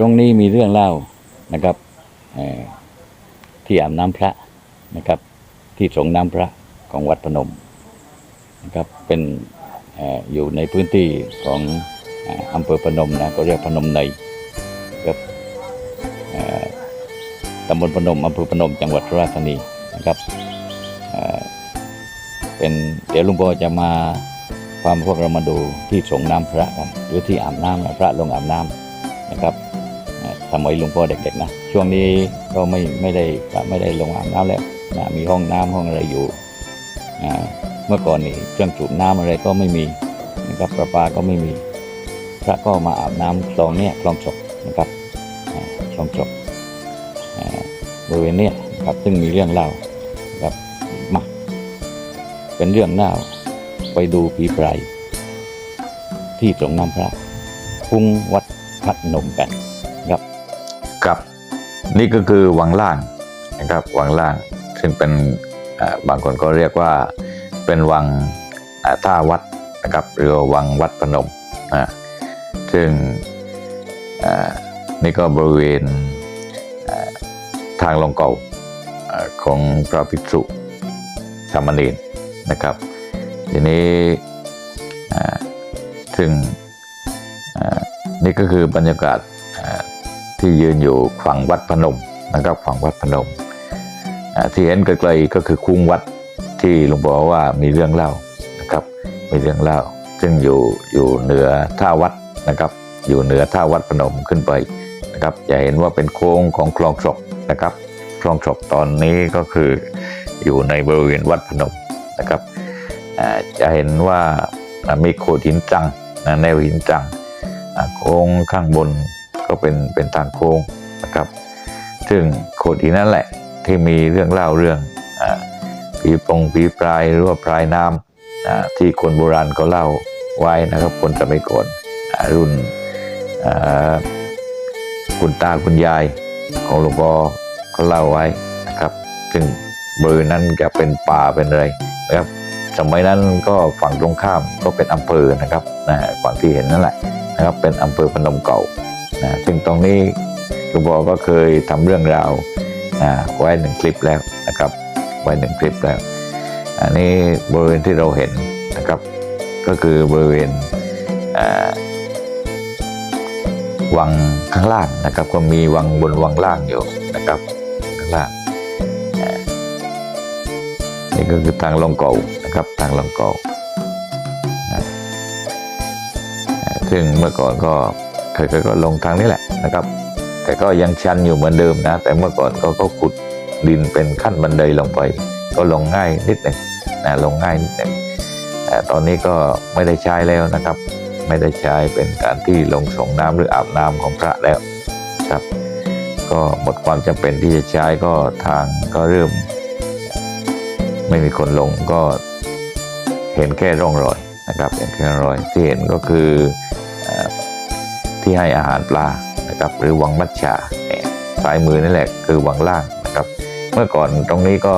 ตรงนี้มีเรื่องเล่านะครับเอ่อที่อาบน้ำพระนะครับ ที่สงน้ำพระของวัดพนมนะครับเป็นออยู่ในพื้นที่ของอำเภอพนมนะก็เรียกพนมในครับตำบลพนมอำเภอพนมจังหวัดราษฎร์ธานีนะครับเป็นเดี๋ยวลุงพ่อจะมาพามพวกเรามาดูที่สงน้ำพระกันหรือที่อาบน้ำพระลงอาบน้ำนะครับ สมัยหลวงพ่อเด็กๆนะช่วงนี้ก็ไม่ไม่ได้ไม่ได้ลงอาบน้ำแล้วนะมีห้องน้ำห้องอะไรอยู่อ่าเมื่อก่อนนี่เครื่องสูบน้ำอะไรก็ไม่มีนะครับประปาก็ไม่มี พระก็มาอาบน้ำคลองเนี้ยคลองศกนะครับคลองศกอ่าบริเวณเนี้ยครับซึ่งมีเรื่องเล่าครับมาเป็นเรื่องเล่าไปดูผีไพรที่สงน้ำพระคุ้งวัดพัดนมกัน นี่ก็คือวังล่างนะครับวังล่างซึ่งเป็นบางคนก็เรียกว่าเป็นวังท่าวัดนะครับหรือวังวัดพนมนะซึ่งนี่ก็บริเวณทางลงเก่าอของพระภิกษุสามเณรนะครับ ทีนี้อ่าซึ่งนี่ก็คือบรรยากาศ ที่ยืนอยู่ฝั่งวัดพนมนะครับฝั่งวัดพนม ที่เห็นไกลๆก็คือคุ้งวัดที่หลวงพ่อว่ามีเรื่องเล่านะครับมีเรื่องเล่า ซึ่งอยู่อยู่เหนือท่าวัดนะครับ อยู่เหนือท่าวัดพนมขึ้นไปนะครับจะเห็นว่าเป็นโค้งของคลองศกนะครับ คลองศกตอนนี้ก็คืออยู่ในบริเวณวัดพนมนะครับจะเห็นว่ามีโขดหินจังแนวหินจังโค้งข้างบน ก็เป็นเป็นทางโค้งนะครับ ซึ่งโขดหินนั่นแหละที่มีเรื่องเล่าเรื่องอผีปงผีปลายหรือว่าปลายน้ำที่คนโบราณเขาเล่าไว้นะครับ คนสมัยก่อนรุ่นคุณตาคุณยายของหลวงพ่อเขาเล่าไว้นะครับ ซึ่งบริเวณนั้นจะเป็นป่าเป็นอะไรนะครับสมัยนั้นก็ฝั่งตรงข้ามก็เป็นอำเภอนะครับนะฝั่งที่เห็นนั่นแหละนะครับเป็นอำเภอพนมเก่า นะซึ่งตรงนี้หลวงพ่อก็เคยทำเรื่องราวอ่าไว้หนึ่งคลิปแล้วนะครับ ไว้หนึ่งคลิปแล้ว อันนี้บริเวณที่เราเห็นนะครับ ก็คือบริเวณวังข้างล่างนะครับ ก็มีวังบนวังล่างอยู่นะครับข้างล่างนี่ก็คือทางลงเก่านะครับทางลงเก่านะอ่าซึ่งเมื่อก่อนก็ เคยก็ลงทางนี้แหละนะครับ แต่ก็ยังชันอยู่เหมือนเดิมนะ แต่เมื่อก่อนก็ก็ขุดดินเป็นขั้นบันไดลงไป ก็ลงง่ายนิดหนึ่งนะลงง่ายนิดหนึ่งแต่ตอนนี้ก็ไม่ได้ใช้แล้วนะครับ ไม่ได้ใช้เป็นการที่ลงส่งน้ำหรืออาบน้ำของพระแล้วครับ ก็หมดความจำเป็นที่จะใช้ก็ทางก็เริ่ม ไม่มีคนลงก็เห็นแค่ร่องรอยนะครับเห็นแค่ร่องรอยที่เห็นก็คือ ที่ให้อาหารปลานะครับหรือวังมัชชาเนี่ยซ้ายมือนี่แหละคือวังล่างนะครับ เมื่อก่อนตรงนี้ก็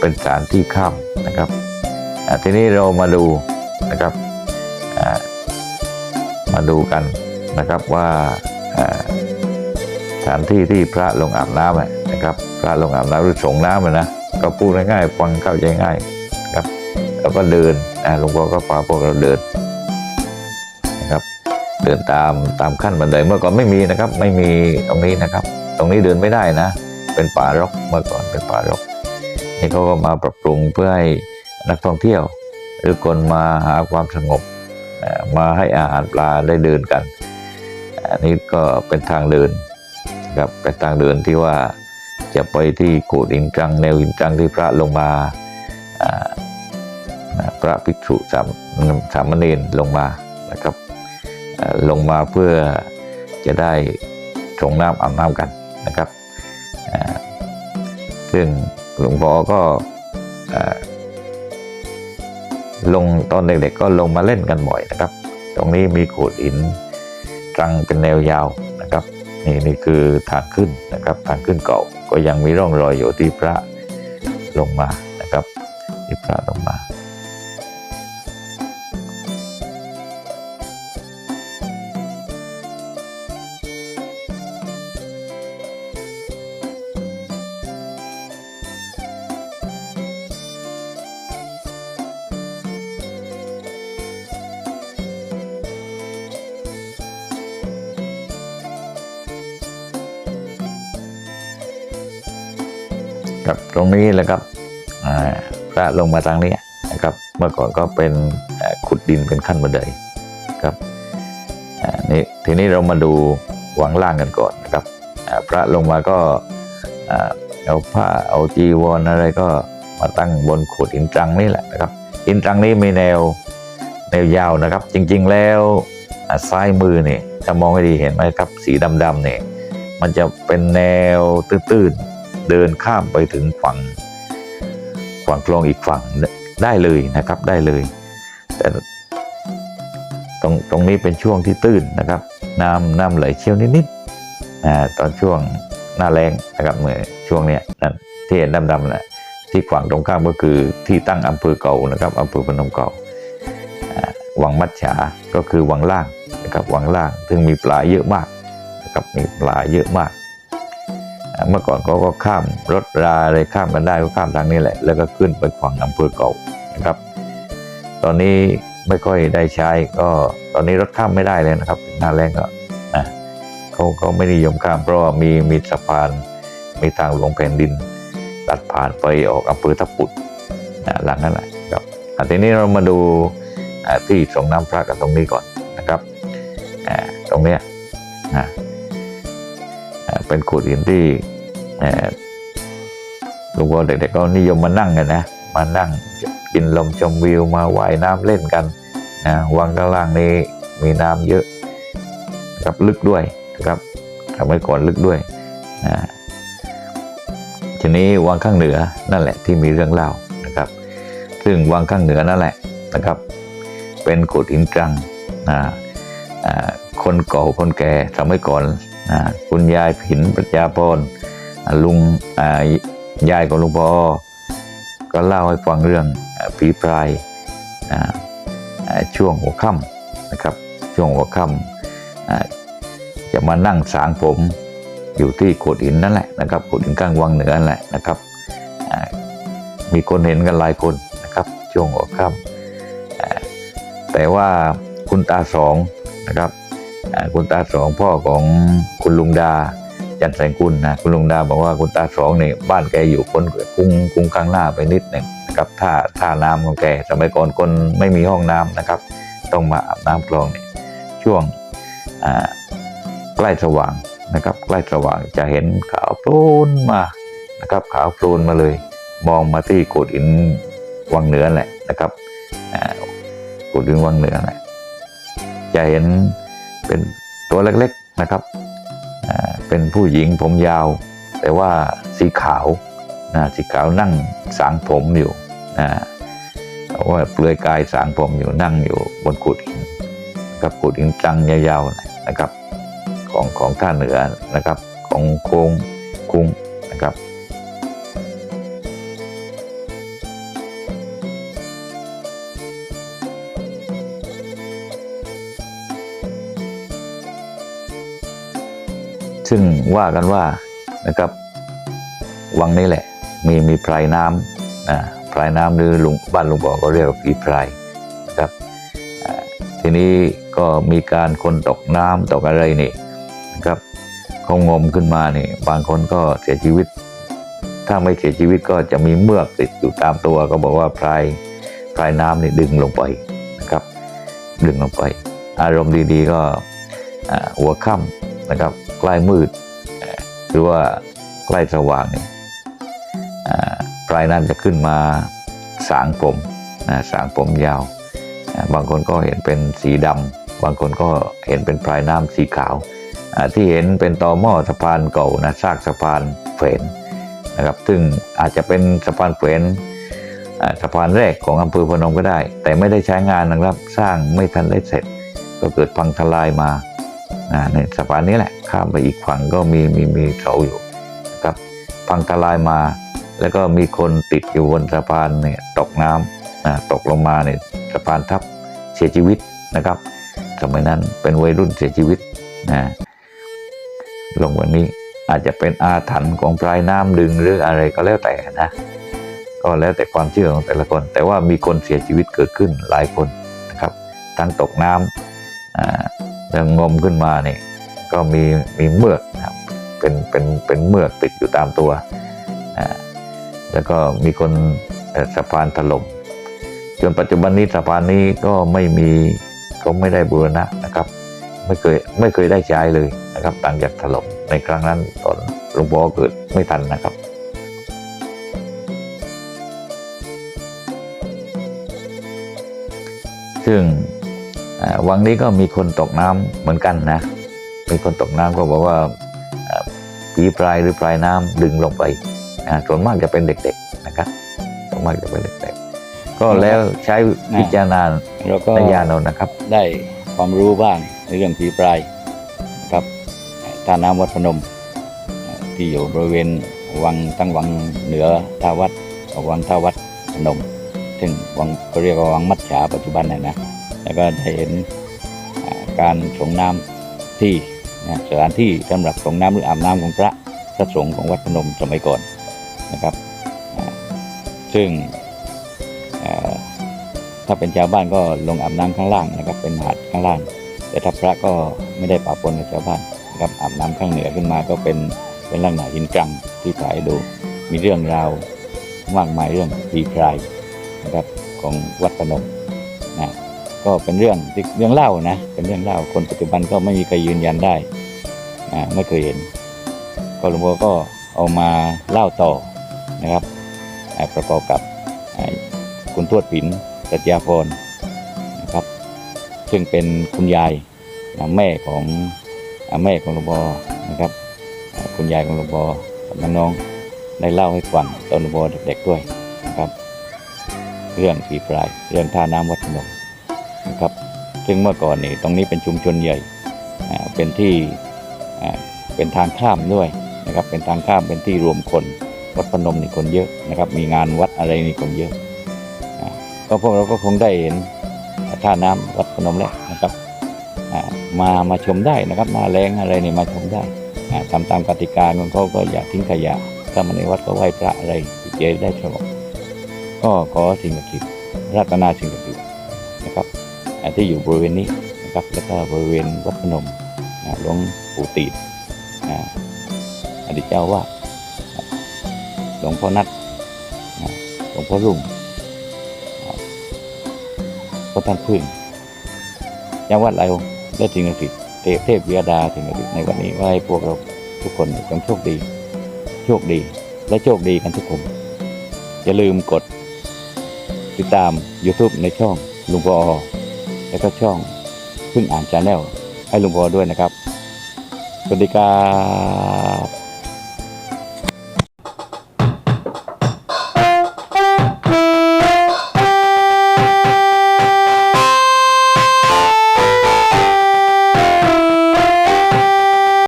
เป็นสถานที่ข้ามนะครับทีนี้เรามาดูนะครับมาดูกันนะครับว่าสถานที่ที่พระลงอาบน้ำนะครับพระลงอาบน้ำหรือสงน้ำนะก็พูดง่ายๆฟังเข้าใจง่ายครับ แล้วก็เดินหลวงพ่อก็พาพวกเราเดิน เดินตามตามขั้นบันไดเมื่อก่อนไม่มีนะครับ ไม่มีตรงนี้นะครับ ตรงนี้เดินไม่ได้นะ เป็นป่ารกเมื่อก่อนเป็นป่ารกนี่เขาก็มาปรับปรุงเพื่อให้นักท่องเที่ยว หรือคนมาหาความสงบมาให้อาหารปลาได้เดินกันอันนี้ก็เป็นทางเดินครับเป็นทางเดินที่ว่าจะไปที่โขดหินจังแนวหินจังที่พระลงมาพระภิกษุสามสามเณรลงมานะครับ ลงมาเพื่อจะได้ชงน้ำอาบน้ำกันนะครับ ซึ่งหลวงพ่อก็ลงตอนเด็กๆก็ลงมาเล่นกันบ่อยนะครับ ตรงนี้มีโขดหินรังเป็นแนวยาวนะครับนี่นี่คือทางขึ้นนะครับทางขึ้นเก่าก็ยังมีร่องรอยอยู่ที่พระลงมานะครับที่พระลงมา ครับตรงนี้แหละครับอ่าพระลงมาทางนี้นะครับเมื่อก่อนก็เป็นขุดดินเป็นขั้นบันไดครับอ่านี่ทีนี้เรามาดูวังล่างกันก่อนนะครับพระลงมาก็เอาผ้าเอาจีวรอะไรก็มาตั้งบนโขดหินตรังนี่แหละนะครับหินตรังนี้มีแนวแนวยาวนะครับ จริงๆแล้วซ้ายมือเนี่ยถ้ามองให้ดีเห็นไหมครับ สีดำๆเนี่ยมันจะเป็นแนวตื้นๆ เดินข้ามไปถึงฝั่งฝั่งคลองอีกฝั่งได้เลยนะครับได้เลย แต่ตรงตรงนี้เป็นช่วงที่ตื้นนะครับ น้ำน้ำไหลเชี่ยวนิดๆตอนช่วงหน้าแรงนะครับเมื่อช่วงเนี้ยนั่นที่เห็นดำๆแหละที่ฝั่งตรงข้ามก็คือที่ตั้งอำเภอเก่านะครับอำเภอพนมเก่าวังมัดฉาก็คือวังล่างนะครับวังล่างซึ่งมีปลาเยอะมากนะครับมีปลาเยอะมาก เมื่อก่อนเขาก็ข้ามรถราอะไรข้ามกันได้ก็ข้ามทางนี้แหละ แล้วก็ขึ้นไปฝั่งอำเภอเก่านะครับ ตอนนี้ไม่ค่อยได้ใช้ก็ตอนนี้รถข้ามไม่ได้เลยนะครับหน้าแรงก็นะเขาเขาไม่นิยมข้ามเพราะว่ามีมีสะพานมีทางหลวงแผ่นดิน ตัดผ่านไปออกอำเภอทับปุดนะหลังนั้นแหละครับอะทีนี้เรามาดูที่ส่งน้ำพระกันตรงนี้ก่อนนะครับอ่าตรงเนี้ยนะ เป็นโขดหินที่ลวงพ่อเด็กๆก็นิยมมานั่งกันนะ มานั่งกินลมชมวิวมาว่ายน้ำเล่นกันนะวังข้างล่างนี้มีน้ำเยอะนะครับลึกด้วยนะครับทำให้ก่อนลึกด้วยนะทีนี้วังข้างเหนือนั่นแหละที่มีเรื่องเล่านะครับ ซึ่งวังข้างเหนือนั่นแหละนะครับ เป็นโขดหินกรังนะคนเก่าคนแก่สมัยก่อน คุณยายผินปรัชญาพรลุงยายของลุงพอก็เล่าให้ฟังเรื่องผีพรายช่วงหัวค่ำนะครับ ช่วงหัวค่ำจะมานั่งสางผมอยู่ที่โขดหินนั่นแหละนะครับโขดหินข้างวังเหนือนั่นแหละนะครับ มีคนเห็นกันหลายคนนะครับช่วงหัวค่ำแต่ว่าคุณตาสองนะครับ คุณตาสองพ่อของคุณลุงดา จันแสงกุลนะคุณลุงดาบอกว่าคุณตาสองเนี่ยบ้านแกอยู่คนกุ้งกุ้งข้างหน้าไปนิดหนึ่งนะครับท่าท่าน้ำของแกสมัยก่อนคนไม่มีห้องน้ำนะครับ ต้องมาอาบน้ำคลองเนี่ยช่วงใกล้สว่างนะครับใกล้สว่างจะเห็นขาวโพลนมานะครับขาวโพลนมาเลย มองมาที่โขดหินวังเหนือแหละนะครับโขดหินวังเหนือแหละจะเห็น เป็นตัวเล็กๆนะครับ เป็นผู้หญิงผมยาว แต่ว่าสีขาวนะสีขาวนั่งสางผมอยู่นะว่าเปลือยกายสางผมอยู่นั่งอยู่บนกุดหินนะครับกุดหินจังยาวๆนะครับ ของของท่าเหนือนะครับ ของโค้งคุ้งนะครับ ซึ่งว่ากันว่านะครับวังนี้แหละ มีมีพรายน้ำอ่าพรายน้ำหรือลุงบ้านลุงบอกก็เรียกว่าผีพรายนะครับทีนี้ก็มีการคนตกน้ำตกอะไรนี่นะครับเขางมขึ้นมานี่บางคนก็เสียชีวิต ถ้าไม่เสียชีวิตก็จะมีเมือกติดอยู่ตามตัวก็บอกว่าพรายพรายน้ำนี่ดึงลงไปนะครับ ดึงลงไป อารมณ์ดีๆก็หัวค่ำ นะครับ ใกล้มืด หรือว่าใกล้สว่างเนี่ยอ่าปลายนั้นจะขึ้นมาสางผมสางผมยาว บางคนก็เห็นเป็นสีดำบางคนก็เห็นเป็นปลายน้ำสีขาว ที่เห็นเป็นตอหม้อสะพานเก่านะซากสะพานเฝนนะครับ ซึ่งอาจจะเป็นสะพานเฝนสะพานแรกของอำเภอพนมก็ได้ แต่ไม่ได้ใช้งานนะครับ สร้างไม่ทันได้เสร็จ ก็เกิดพังทลายมา ในสะพานนี้แหละข้ามไปอีกฝั่งก็มีมีมีเสาอยู่นะครับพังทลายมา แล้วก็มีคนติดอยู่บนสะพานเนี่ยตกน้ำอ่าตกลงมาเนี่ยสะพานทับเสียชีวิตนะครับ สมัยนั้นเป็นวัยรุ่นเสียชีวิตนะลงวันนี้อาจจะเป็นอาถรรพ์ของปลายน้ำดึงหรืออะไรก็แล้วแต่นะก็แล้วแต่ความเชื่อของแต่ละคน แต่ว่ามีคนเสียชีวิตเกิดขึ้นหลายคนนะครับ ทั้งตกน้ำอ่า แล้วงมขึ้นมาเนี่ยก็มีมีเมือกครับเป็นเป็นเป็นเมือกติดอยู่ตามตัวอ่าแล้วก็มีคนสะพานถล่มจนปัจจุบันนี้สะพานนี้ก็ไม่มีก็ไม่ได้บูรณะนะครับ ไม่เคยไม่เคยได้ใช้เลยนะครับต่างจากถล่มในครั้งนั้นตอนหลวงพ่อเกิดไม่ทันนะครับซึ่ง วังนี้ก็มีคนตกน้ำเหมือนกันนะ มีคนตกน้ำก็บอกว่าอ่าผีพรายหรือพรายน้ำดึงลงไปนะส่วนมากจะเป็นเด็กๆนะครับส่วนมากจะเป็นเด็กๆ ก็แล้วใช้พิจารณาแล้วก็ในญาณเอานะครับ ได้ความรู้บ้างในเรื่องผีปลายนะครับท่าน้ำวัดพนมเอ่อที่อยู่บริเวณวังตั้งวังเหนือท่าวัดกับวังท่าวัดพนม ซึ่งวังก็เรียกว่าวังมัดฉาปัจจุบันนะนะ แล้วก็ได้เห็นการส่งน้ำที่สถานที่สำหรับส่งน้ำหรืออาบน้ำของพระพระสงฆ์ของวัดพนมสมัยก่อนนะครับ ซึ่งถ้าเป็นชาวบ้านก็ลงอาบน้ำข้างล่างนะครับ เป็นหาดข้างล่าง แต่ถ้าพระก็ไม่ได้ปะปนกับชาวบ้านนะครับอาบน้ำข้างเหนือขึ้นมาก็เป็นเป็นลักษณะหินกรังที่ถ่ายดูมีเรื่องราวมากมายเรื่องปีพรายนะครับของวัดพนมนะ ก็เป็นเรื่องเรื่องเล่านะ เป็นเรื่องเล่าคนปัจจุบันก็ไม่มีใครยืนยันได้นะไม่เคยเห็น ก็หลวงพ่อก็เอามาเล่าต่อนะครับอ่าประกอบกับคุณทวดผินสัจยาพรนะครับ ซึ่งเป็นคุณยายแม่ของแม่ของหลวงพ่อนะครับ คุณยายของหลวงพ่อกับน้องๆได้เล่าให้ฟังตอนหลวงพ่อเด็กๆด้วยนะครับ เรื่องผีพรายเรื่องท่าน้ำวัดพนม นะครับ ซึ่งเมื่อก่อนนี่ตรงนี้เป็นชุมชนใหญ่เป็นที่เป็นทางข้ามด้วยนะครับเป็นทางข้ามเป็นที่รวมคนวัดพนมนี่คนเยอะนะครับ มีงานวัดอะไรนี่คนเยอะก็พวกเราก็คงได้เห็นท่าน้ำวัดพนมแล้วนะครับมามาชมได้นะครับหน้าแรงอะไรนี่มาชมได้อ่าทำตามกติกาของเขาก็อย่าทิ้งขยะถ้ามาในวัดก็ไหว้พระอะไรเจได้สงบก็ขอสิ่งศักดิ์สิทธิ์รัตนาสิ่งศักดิ์ ที่อยู่บริเวณนี้นะครับแล้วก็บริเวณวัดพนมหลวงปู่ตีดอดีตเจ้าว่าหลวงพ่อนัทอ่าหลวงพ่อรุ่งพระท่านพึ่งยังวัดเราและสิ่งศักดิ์สิทธิ์เทพวิยดาสิ่งศักดิ์สิทธิ์ในวันนี้ว่าให้พวกเราทุกคนจงโชคดี โชคดีและโชคดีกันทุกคน อย่าลืมกดติดตาม YouTube ในช่องลุงพออ แล้วก็ช่องพึ่งอ่านชาแนลให้ลุงพอด้วยนะครับ สวัสดีครับ